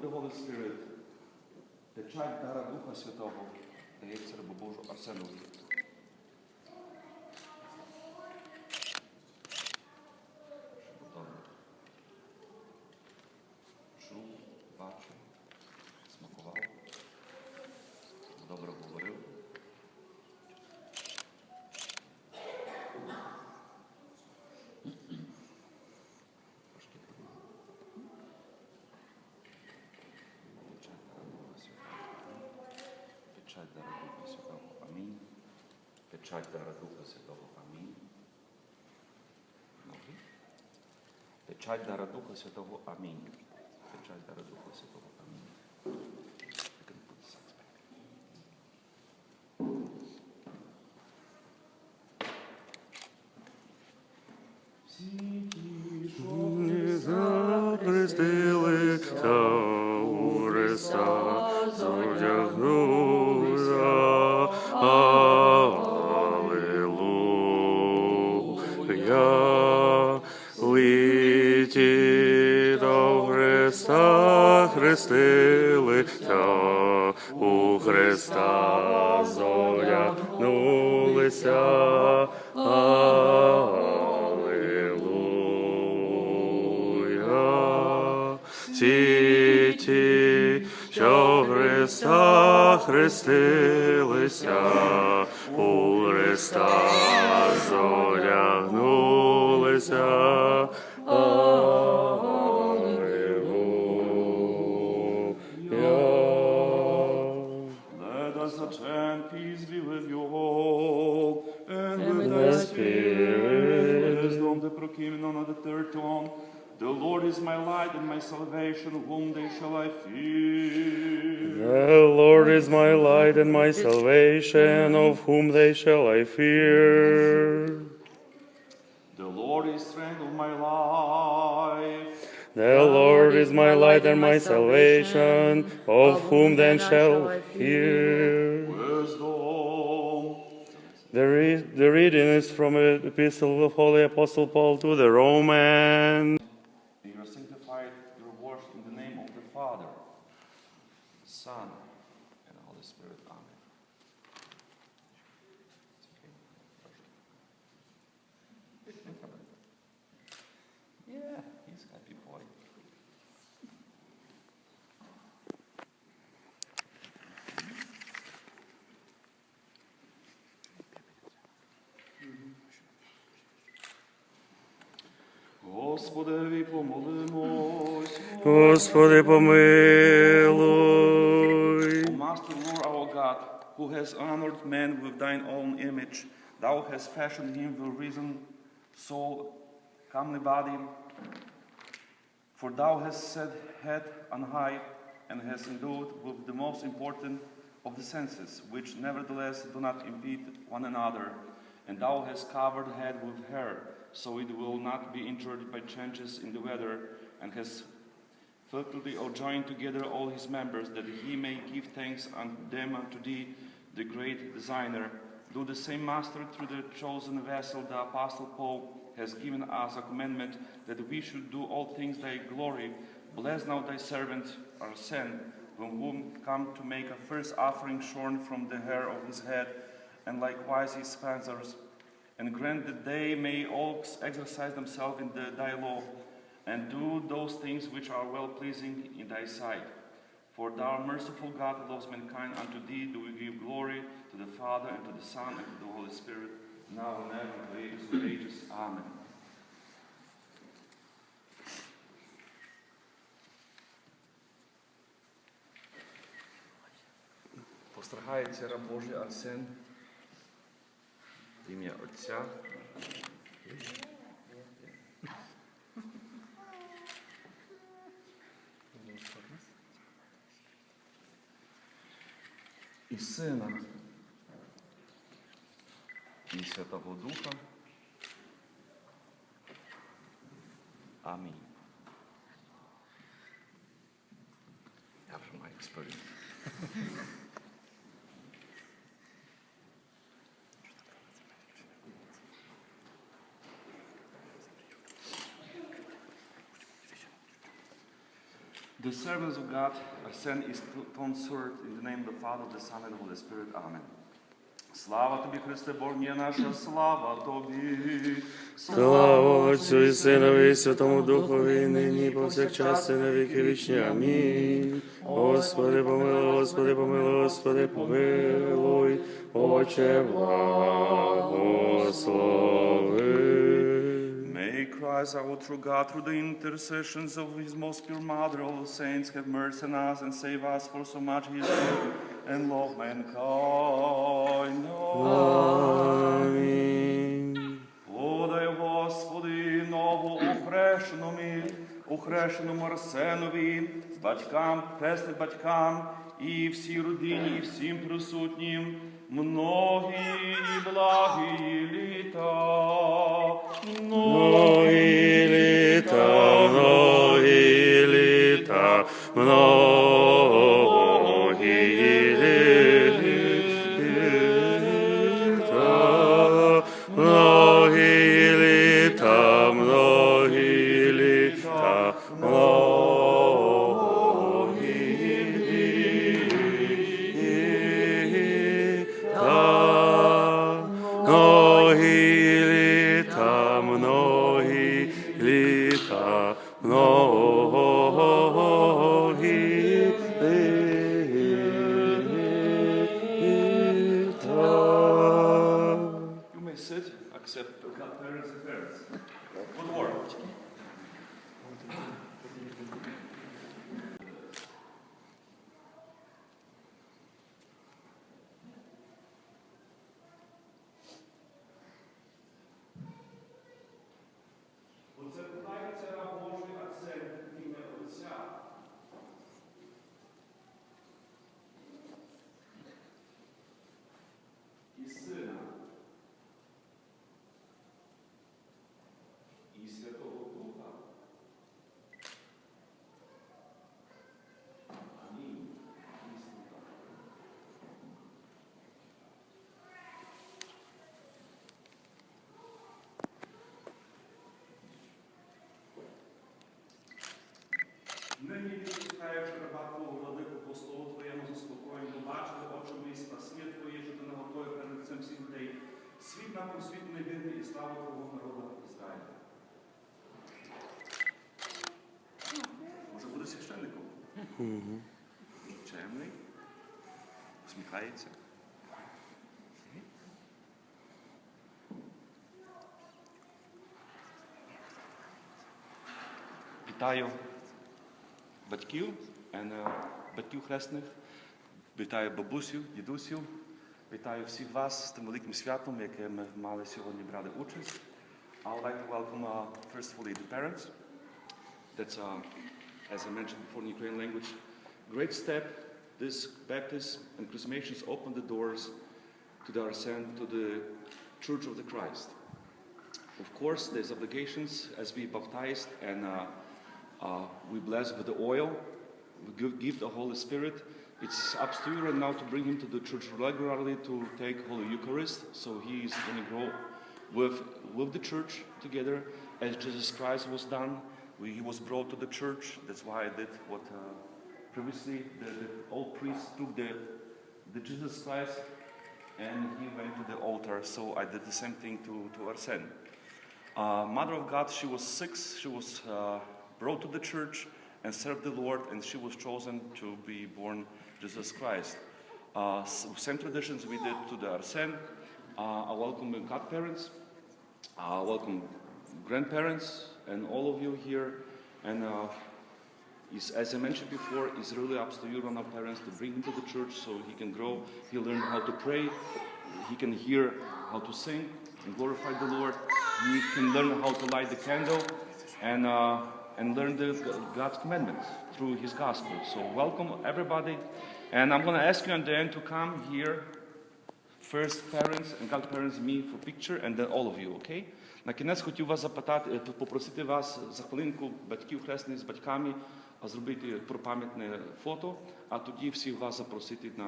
the Holy Spirit, печать дара Духа Святого, дається рабу Божу Арсенові. Печать дара Духа Святого. Амінь. Печать дара Духа Святого. Амінь. Печать дара Духа Святого. Аллилуйя. Литі до Христа хрестилися, у Христа зодягнулися. Аллилуйя. Ті ті, що Христа хрестилися, у Христа зодягнулися. Аллилуйя. Let us attend peace be with you all, and, with thy thy spirit. Wisdom the proclaiming on the third tone. The Lord is my light and my salvation, whom they shall I fear? The Lord is my light and my salvation, of whom they shall I fear? The Lord is strength of my life. The Lord is my light and my salvation, of whom then shall I fear? Wisdom. The, re- the reading is from the epistle of Holy Apostle Paul to the Romans. You are sanctified your words in the name of the Father, Son, and the Holy Spirit. Amen. It's okay. Yeah, he's a happy boy. Господи, помолимось. Господи, помилуй. O Master Lord our God, who has honored man with thine own image, thou hast fashioned him with reason, soul, comely body. For thou hast set head on high, and hast endowed with the most important of the senses, which nevertheless do not impede one another. And thou hast covered head with hair, so it will not be injured by changes in the weather, and has faculty or join together all his members, that he may give thanks unto them unto thee, the great designer. Do the same master through the chosen vessel, the apostle Paul, has given us a commandment that we should do all things thy glory. Bless now thy servant Arsene, from whom come to make a first offering shorn from the hair of his head, and likewise his sponsors, and grant that they may all exercise themselves in the, thy law and do those things which are well pleasing in thy sight. For thou merciful God who loves mankind, unto thee do we give glory to the Father and to the Son and to the Holy Spirit, now and ever, and to ages of ages. Amen. Пострагається раб Божий Арсен, в ім'я Отця. і Сина, і Святого Духа. Амінь. Я вже маю експеримент. The servants of God are sent is consort in the name of the Father, the Son, and the Holy Spirit. Amen. Слава тобі, Христе Бог, є наша слава тобі. Слава Отцю і Синові, і Святому Духові, нині повсякчас і на віки вічні. Амінь. Господи, помилуй, Господи, помилуй, Господи, помилуй, Отче благослови. May Christ, our true God, through the intercessions of his most pure mother, all the saints, have mercy on us and save us for so much he has loved and love mankind. Амінь. Подай, Господи, нову охрещеному, охрещеному Арсенові, з батькам, хресним батькам, і всій родині, і всім присутнім, многі і благі літа. Многі літа, многі літа, многі і славу Твого народу Ізраїля. Може буде священником? Чемний, усміхається. Вітаю батьків, е, батьків хресних, вітаю бабусів, дідусів, вітаю всіх вас з тим великим святом, яке ми мали сьогодні брати участь. I would like to welcome uh, firstly the parents. That's, uh, as I mentioned before in Ukrainian language, great step. This baptism and chrismations open the doors to the Arsene, to the Church of the Christ. Of course, there's obligations as we baptized and uh, uh, we bless with the oil. We give, give the Holy Spirit. It's up to you right now to bring him to the church regularly to take Holy Eucharist. So he is going to grow with, with the church together as Jesus Christ was done. We, he was brought to the church. That's why I did what uh, previously the, the old priest took the, the Jesus Christ and he went to the altar. So I did the same thing to, to Arsene. Uh, Mother of God, she was six. She was uh, brought to the church and served the Lord, and she was chosen to be born Jesus Christ. Uh, same traditions we did to the Arsene. Uh, welcome godparents. I welcome grandparents and all of you here. And uh, is, as I mentioned before, it's really up to you and our parents to bring him to the church so he can grow. He'll learn how to pray. He can hear how to sing and glorify the Lord. He can learn how to light the candle and, uh, and learn the, God's commandments through his gospel. So welcome everybody. And I'm going to ask you at the end to come here First parents and godparents me for picture and then all of you, okay? На кінець хотів вас запитати, е, попросити вас за хвилинку батьків хресних з батьками а зробити пропам'ятне фото, а тоді всіх вас запросити на